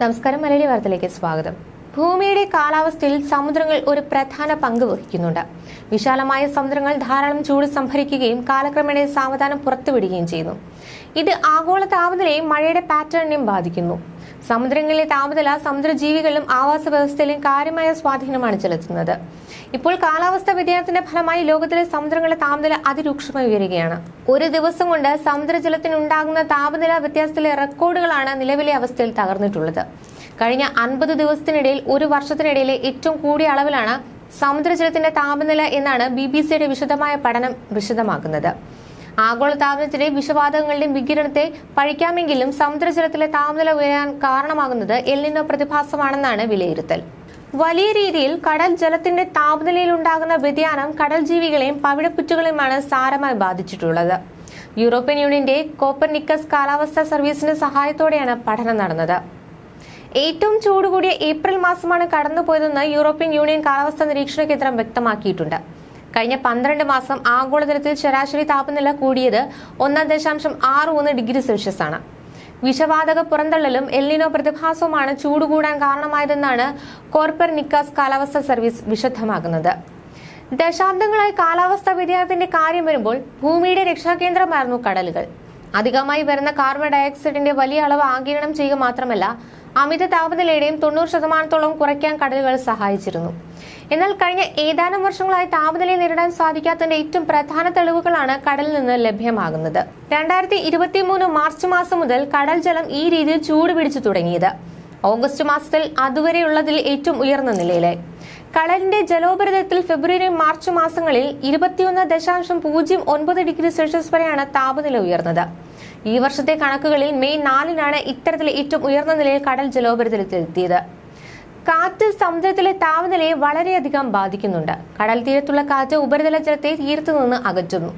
നമസ്കാരം മലയാളി വാർത്തയിലേക്ക് സ്വാഗതം. ഭൂമിയുടെ കാലാവസ്ഥയിൽ സമുദ്രങ്ങൾ ഒരു പ്രധാന പങ്ക് വഹിക്കുന്നുണ്ട്. വിശാലമായ സമുദ്രങ്ങൾ ധാരാളം ചൂട് സംഭരിക്കുകയും കാലക്രമേണ സാവധാനം പുറത്തുവിടുകയും ചെയ്യുന്നു. ഇത് ആഗോള താപനിലയും മഴയുടെ പാറ്റേണിനെയും ബാധിക്കുന്നു. സമുദ്രങ്ങളിലെ താപനില സമുദ്രജീവികളിലും ആവാസ വ്യവസ്ഥയിലും കാര്യമായ സ്വാധീനമാണ് ചെലുത്തുന്നത്. ഇപ്പോൾ കാലാവസ്ഥാ വ്യതിയാനത്തിന്റെ ഫലമായി ലോകത്തിലെ സമുദ്രങ്ങളുടെ താപനില അതിരൂക്ഷമായി ഉയരുകയാണ്. ഒരു ദിവസം കൊണ്ട് സമുദ്രജലത്തിനുണ്ടാകുന്ന താപനില വ്യത്യാസത്തിലെ റെക്കോർഡുകളാണ് നിലവിലെ അവസ്ഥയിൽ തകർന്നിട്ടുള്ളത്. കഴിഞ്ഞ അൻപത് ദിവസത്തിനിടയിൽ ഒരു വർഷത്തിനിടയിലെ ഏറ്റവും കൂടിയ അളവിലാണ് സമുദ്രജലത്തിന്റെ താപനില എന്നാണ് ബി ബി സിയുടെ വിശദമായ പഠനം വിശദമാക്കുന്നത്. ആഗോള താപനത്തിലെ വിഷവാതകങ്ങളുടെയും വികിരണത്തെ പഴിക്കാമെങ്കിലും സമുദ്രജലത്തിലെ താപനില ഉയരാൻ കാരണമാകുന്നത് എല്ലിനോ പ്രതിഭാസമാണെന്നാണ് വിലയിരുത്തൽ. വലിയ രീതിയിൽ കടൽ ജലത്തിന്റെ താപനിലയിൽ ഉണ്ടാകുന്ന വ്യതിയാനം കടൽ ജീവികളെയും പവിഴപ്പുറ്റുകളെയുമാണ് സാരമായി ബാധിച്ചിട്ടുള്ളത്. യൂറോപ്യൻ യൂണിയന്റെ കോപ്പർനിക്കസ് കാലാവസ്ഥാ സർവീസിന്റെ സഹായത്തോടെയാണ് പഠനം നടന്നത്. ഏറ്റവും ചൂട് കൂടിയ ഏപ്രിൽ മാസമാണ് കടന്നുപോയതെന്ന് യൂറോപ്യൻ യൂണിയൻ കാലാവസ്ഥാ നിരീക്ഷണ കേന്ദ്രം വ്യക്തമാക്കിയിട്ടുണ്ട്. കഴിഞ്ഞ പന്ത്രണ്ട് മാസം ആഗോളതലത്തിൽ ശരാശരി താപനില കൂടിയത് ഒന്നാം ദശാംശം ആറ് ഒന്ന് ഡിഗ്രി സെൽഷ്യസ് ആണ്. വിഷവാതക പുറന്തള്ളലും എല്ലിനോ പ്രതിഭാസവുമാണ് ചൂട് കൂടാൻ കാരണമായതെന്നാണ് കോർപ്പർ നിക്കാസ് കാലാവസ്ഥാ സർവീസ് വിശദമാക്കുന്നത്. ദശാബ്ദങ്ങളായി കാലാവസ്ഥാ വ്യതിയാനത്തിന്റെ കാര്യം വരുമ്പോൾ ഭൂമിയുടെ രക്ഷാകേന്ദ്രമായിരുന്നു കടലുകൾ. അധികമായി വരുന്ന കാർബൺ ഡയോക്സൈഡിന്റെ വലിയ അളവ് ആഗിരണം ചെയ്യുക മാത്രമല്ല അമിത താപനിലയുടെയും തൊണ്ണൂറ് ശതമാനത്തോളം കുറയ്ക്കാൻ കടലുകൾ സഹായിച്ചിരുന്നു. എന്നാൽ കഴിഞ്ഞ ഏതാനും വർഷങ്ങളായി താപനിലയെ നേരിടാൻ സാധിക്കാത്തതിന്റെ ഏറ്റവും പ്രധാന തെളിവുകളാണ് കടലിൽ നിന്ന് ലഭ്യമാകുന്നത്. രണ്ടായിരത്തി ഇരുപത്തി മൂന്ന് മാർച്ച് മാസം മുതൽ കടൽ ജലം ഈ രീതിയിൽ ചൂട് പിടിച്ചു തുടങ്ങിയത്. ഓഗസ്റ്റ് മാസത്തിൽ അതുവരെയുള്ളതിൽ ഏറ്റവും ഉയർന്ന നിലയിലായി. കടലിന്റെ ജലോപരിതലത്തിൽ ഫെബ്രുവരി മാർച്ച് മാസങ്ങളിൽ ഇരുപത്തിയൊന്ന് ദശാംശം പൂജ്യം ഒൻപത് ഡിഗ്രി സെൽഷ്യസ് വരെയാണ് താപനില ഉയർന്നത്. ഈ വർഷത്തെ കണക്കുകളിൽ മെയ് നാലിനാണ് ഇത്തരത്തിൽ ഏറ്റവും ഉയർന്ന നിലയിൽ കടൽ ജലോപരിതലത്തിലെത്തിയത് കാറ്റ് സമുദ്രത്തിലെ താപനിലയെ വളരെയധികം ബാധിക്കുന്നുണ്ട്. കടൽ തീരത്തുള്ള കാറ്റ് ഉപരിതല ജലത്തെ തീരത്തു നിന്ന് അകറ്റുന്നു.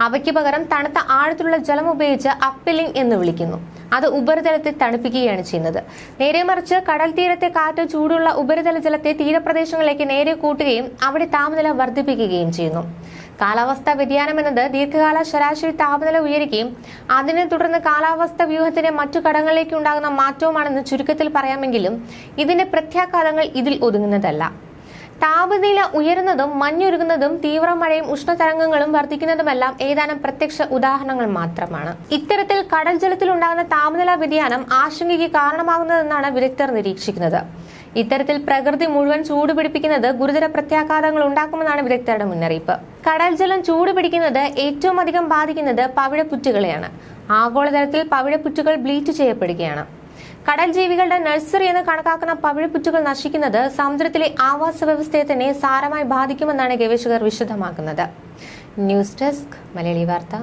അവയ്ക്ക് പകരം തണുത്ത ആഴത്തിലുള്ള ജലം ഉപയോഗിച്ച് അപ്പിലിംഗ് എന്ന് വിളിക്കുന്നു. അത് ഉപരിതലത്തെ തണുപ്പിക്കുകയാണ് ചെയ്യുന്നത്. നേരെ മറിച്ച് കടൽ തീരത്തെ കാറ്റ് ചൂടുള്ള ഉപരിതല ജലത്തെ തീരപ്രദേശങ്ങളിലേക്ക് നേരെ കൂട്ടുകയും അവിടെ താപനില വർദ്ധിപ്പിക്കുകയും ചെയ്യുന്നു. കാലാവസ്ഥാ വ്യതിയാനം എന്നത് ദീർഘകാല ശരാശരി താപനില ഉയരുകയും അതിനെ തുടർന്ന് കാലാവസ്ഥാ വ്യൂഹത്തിന്റെ മറ്റു ഘടകങ്ങളിലേക്ക് ഉണ്ടാകുന്ന മാറ്റവുമാണെന്ന് ചുരുക്കത്തിൽ പറയാമെങ്കിലും ഇതിന്റെ പ്രത്യാഘാതങ്ങൾ ഇതിൽ ഒതുങ്ങുന്നതല്ല. താപനില ഉയരുന്നതും മഞ്ഞുരുകുന്നതും തീവ്രമഴയും ഉഷ്ണതരംഗങ്ങളും വർദ്ധിക്കുന്നതുമെല്ലാം ഏതാനും പ്രത്യക്ഷ ഉദാഹരണങ്ങൾ മാത്രമാണ്. ഇത്തരത്തിൽ കടൽ ജലത്തിൽ ഉണ്ടാകുന്ന താപനില വ്യതിയാനം ആശങ്കയ്ക്ക് കാരണമാകുന്നതെന്നാണ് വിദഗ്ധർ നിരീക്ഷിക്കുന്നത്. ഇത്തരത്തിൽ പ്രകൃതി മുഴുവൻ ചൂടുപിടിപ്പിക്കുന്നത് ഗുരുതര പ്രത്യാഘാതങ്ങൾ ഉണ്ടാക്കുമെന്നാണ് വിദഗ്ധരുടെ മുന്നറിയിപ്പ്. കടൽ ജലം ചൂടുപിടിക്കുന്നത് ഏറ്റവും അധികം ബാധിക്കുന്നത് പവിഴപ്പുറ്റുകളെയാണ്. ആഗോളതലത്തിൽ പവിഴപ്പുറ്റുകൾ ബ്ലീച്ച് ചെയ്യപ്പെടുകയാണ്. കടൽ ജീവികളുടെ നഴ്സറി എന്ന് കണക്കാക്കുന്ന പവിഴപ്പുറ്റുകൾ നശിക്കുന്നത് സമുദ്രത്തിലെ ആവാസ വ്യവസ്ഥയെ തന്നെ സാരമായി ബാധിക്കുമെന്നാണ് ഗവേഷകർ വിശദമാക്കുന്നത്. ന്യൂസ് ഡെസ്ക് മലയാളി വാർത്ത.